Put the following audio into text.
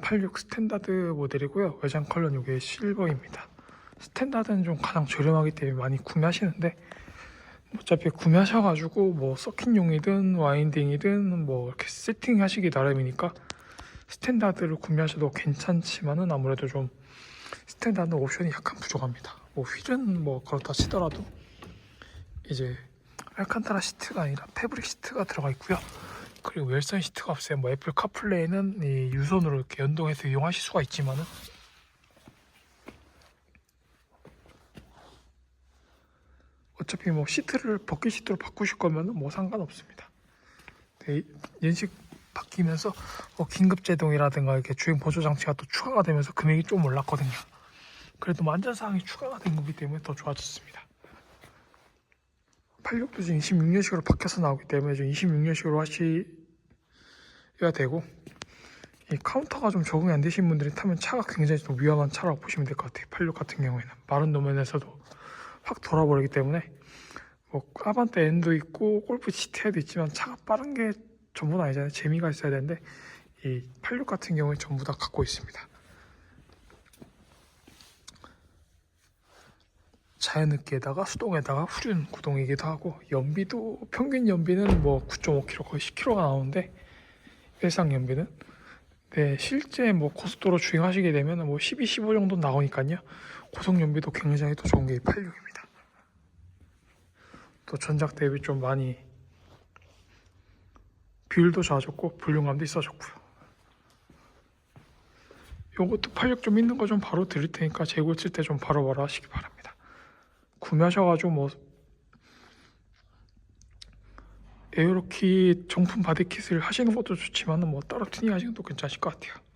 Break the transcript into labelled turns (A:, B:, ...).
A: 86 스탠다드 모델이고요. 외장 컬러는 이게 실버입니다. 스탠다드는 좀 가장 저렴하기 때문에 많이 구매하시는데 어차피 구매하셔가지고 뭐 서킷용이든 와인딩이든 뭐 이렇게 세팅하시기 나름이니까 스탠다드를 구매하셔도 괜찮지만은 아무래도 좀 스탠다드 옵션이 약간 부족합니다. 뭐 휠은 뭐 그렇다 치더라도 이제 알칸타라 시트가 아니라 패브릭 시트가 들어가 있고요. 그리고 웰선 시트가 없어요. 뭐 애플 카플레이는 이 유선으로 이렇게 연동해서 이용하실 수가 있지만은 어차피 뭐 시트를 버킷 시트로 바꾸실 거면은 뭐 상관없습니다. 네, 연식 바뀌면서 뭐 긴급 제동이라든가 이렇게 주행 보조 장치가 또 추가가 되면서 금액이 좀 올랐거든요. 그래도 뭐 안전 사항이 추가가 된 거기 때문에 더 좋아졌습니다. 86도 지금 26년식으로 바뀌어서 나오기 때문에 좀 26년식으로 하셔야 되고 이 카운터가 좀 적응이 안 되신 분들이 타면 차가 굉장히 좀 위험한 차라고 보시면 될 것 같아요. 86 같은 경우에는 마른 노면에서도 확 돌아버리기 때문에 뭐 아반떼 N도 있고 골프 GTI도 있지만 차가 빠른 게 전부는 아니잖아요. 재미가 있어야 되는데 이 86 같은 경우에 전부 다 갖고 있습니다. 자연흡기에다가 수동에다가 후륜 구동이기도 하고 연비도 평균 연비는 뭐 9.5km 거의 10km가 나오는데 일상 연비는 네 실제 뭐 고속도로 주행하시게 되면 뭐 12, 15 정도 나오니까요 고속 연비도 굉장히 또 좋은 게 86입니다. 또 전작 대비 좀 많이 비율도 좋아졌고 볼륨감도 있어졌고요. 요것도 86 좀 있는 거 좀 바로 드릴 테니까 재고 있을 때좀 바로바로 하시기 바랍니다. 구매하셔가지고 뭐 에어로킷 정품 바디킷을 하시는 것도 좋지만 뭐 따로 튜닝 하시는 것도 괜찮으실 것 같아요.